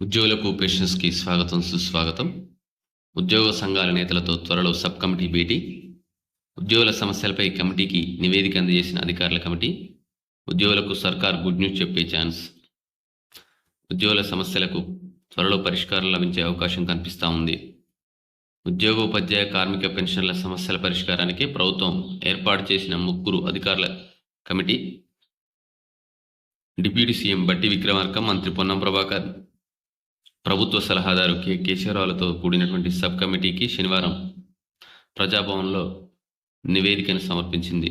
ఉద్యోగులకు పేషెంట్స్కి స్వాగతం సుస్వాగతం. ఉద్యోగ సంఘాల నేతలతో త్వరలో సబ్ కమిటీ భేటీ. ఉద్యోగుల సమస్యలపై కమిటీకి నివేదిక అందజేసిన అధికారుల కమిటీ. ఉద్యోగులకు సర్కార్ గుడ్ న్యూస్ చెప్పే ఛాన్స్. ఉద్యోగుల సమస్యలకు త్వరలో పరిష్కారం లభించే అవకాశం కనిపిస్తూ ఉంది. ఉద్యోగ ఉపాధ్యాయ కార్మిక పెన్షన్ల సమస్యల పరిష్కారానికి ప్రభుత్వం ఏర్పాటు చేసిన ముగ్గురు అధికారుల కమిటీ. డిప్యూటీ సీఎం బట్టి విక్రమార్క మంత్రి పొన్నం ప్రభాకర్ ప్రభుత్వ సలహాదారు కె. కేశవరావులతో కూడినటువంటి సబ్ కమిటీకి శనివారం ప్రజాభవన్లో నివేదికను సమర్పించింది.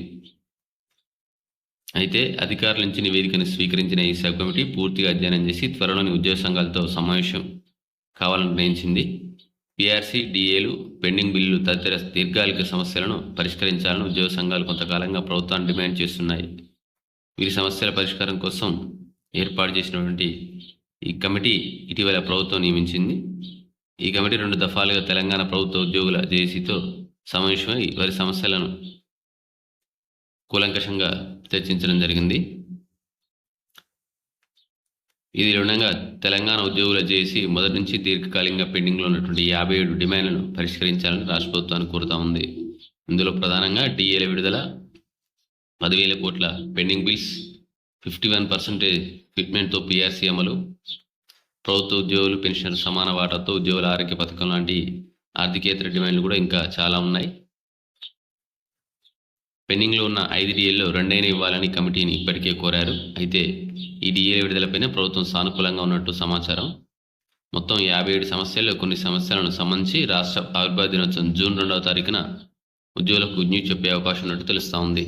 అయితే అధికారుల నుంచి నివేదికను స్వీకరించిన ఈ సబ్ కమిటీ పూర్తిగా అధ్యయనం చేసి త్వరలోని ఉద్యోగ సంఘాలతో సమావేశం కావాలని నిర్ణయించింది. పిఆర్సీ డిఏలు పెండింగ్ బిల్లులు తదితర దీర్ఘకాలిక సమస్యలను పరిష్కరించాలని ఉద్యోగ సంఘాలు కొంతకాలంగా ప్రభుత్వాన్ని డిమాండ్ చేస్తున్నాయి. వీరి సమస్యల పరిష్కారం కోసం ఏర్పాటు చేసినటువంటి ఈ కమిటీ ఇటీవల ప్రభుత్వం నియమించింది. ఈ కమిటీ రెండు దఫాలుగా తెలంగాణ ప్రభుత్వ ఉద్యోగుల జేఏసీతో సమావేశమై వారి సమస్యలను కూలంకషంగా చర్చించడం జరిగింది. ఇది రుణంగా తెలంగాణ ఉద్యోగుల జేఏసీ మొదటి నుంచి దీర్ఘకాలికంగా పెండింగ్లో ఉన్నటువంటి యాభై ఏడు డిమాండ్లను పరిష్కరించాలని రాష్ట్ర ప్రభుత్వాన్ని కోరుతా ఉంది. ఇందులో ప్రధానంగా డిఏల విడుదల పదివేల కోట్ల pending bills fifty one percentage ఫిట్మెంట్తో PRC అమలు. ప్రభుత్వ ఉద్యోగులు పెన్షన్ సమాన వాటాతో ఉద్యోగుల ఆరోగ్య పథకం లాంటి ఆర్థికేతర డిమాండ్లు కూడా ఇంకా చాలా ఉన్నాయి. పెండింగ్లో ఉన్న ఐదు డిఏల్లో రెండైనా ఇవ్వాలని కమిటీని ఇప్పటికే కోరారు. అయితే ఈ డిఏల విడుదలపైన ప్రభుత్వం సానుకూలంగా ఉన్నట్టు సమాచారం. మొత్తం యాభై ఏడు సమస్యల్లో కొన్ని సమస్యలను సంబంధించి రాష్ట్ర ఆవిర్భావ దినోత్సవం జూన్ రెండవ తారీఖున ఉద్యోగులకు గుడ్ న్యూస్ చెప్పే అవకాశం ఉన్నట్టు తెలుస్తూ ఉంది.